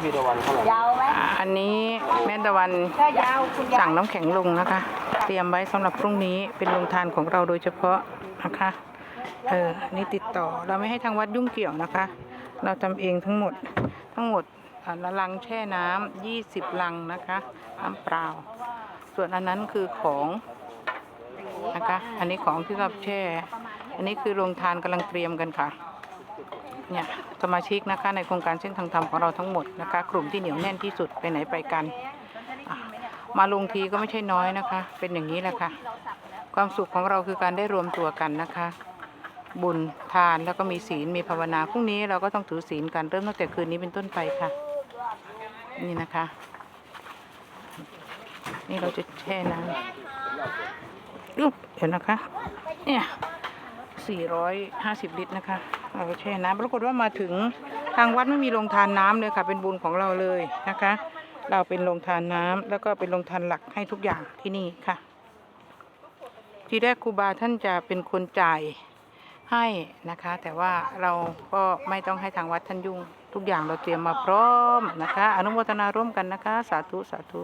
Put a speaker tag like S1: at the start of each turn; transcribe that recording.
S1: พี่ตะวันเท่าไหร่
S2: ยาวไหม
S3: อ่าอันนี้แม่ตะวัน
S2: ถ้ายาวคุณยา
S3: สั่
S2: ว
S3: งน้ำแข็งลงนะคะ เตรียมไว้สำหรับพรุ่งนี้เป็นโรงทานของเราโดยเฉพาะนะคะเออนี่ติดต่อเราไม่ให้ทางวัดยุ่งเกี่ยวนะคะ เราทำเองทั้งหมดทั้งหมดอ่าละลังแช่น้ำยี่สิบลังนะคะน้ำเปล่า ส่วนอันนั้นคือของ นะคะ อันนี้ของที่เราแช่ อันนี้คือโรงทานกำลังเตรียมกันค่ะ เนี่ยสมาชิกนะคะในโครงการเส้นทางธรรมของเราทั้งหมดนะคะ กลุ่มที่เหนียวแน่นที่สุดไปไหนไปกัน มาลงทีก็ไม่ใช่น้อยนะคะ เป็นอย่างนี้แหละค่ะ ความสุขของเราคือการได้รวมตัวกันนะคะ บุญทานแล้วก็มีศีลมีภาวนาพรุ่งนี้เราก็ต้องถือศีลกันเริ่มตั้งแต่คืนนี้เป็นต้นไปค่ะ นี่นะคะ นี่เราจะแช่น้ำเดี๋ยวนะคะ เนี่ย 450 ลิตรนะคะเราแช่น้ำปรากฏว่ามาถึงทางวัดไม่มีโรงทานน้ำเลยค่ะ เป็นบุญของเราเลยนะคะ เราเป็นโรงทานน้ำแล้วก็เป็นโรงทานหลักให้ทุกอย่างที่นี่ค่ะ ทีแรกครูบาท่านจะเป็นคนจ่ายให้นะคะ แต่ว่าเราก็ไม่ต้องให้ทางวัดท่านยุ่ง ทุกอย่างเราเตรียมมาพร้อมนะคะ อนุโมทนาร่วมกันนะคะ สาธุ สาธุ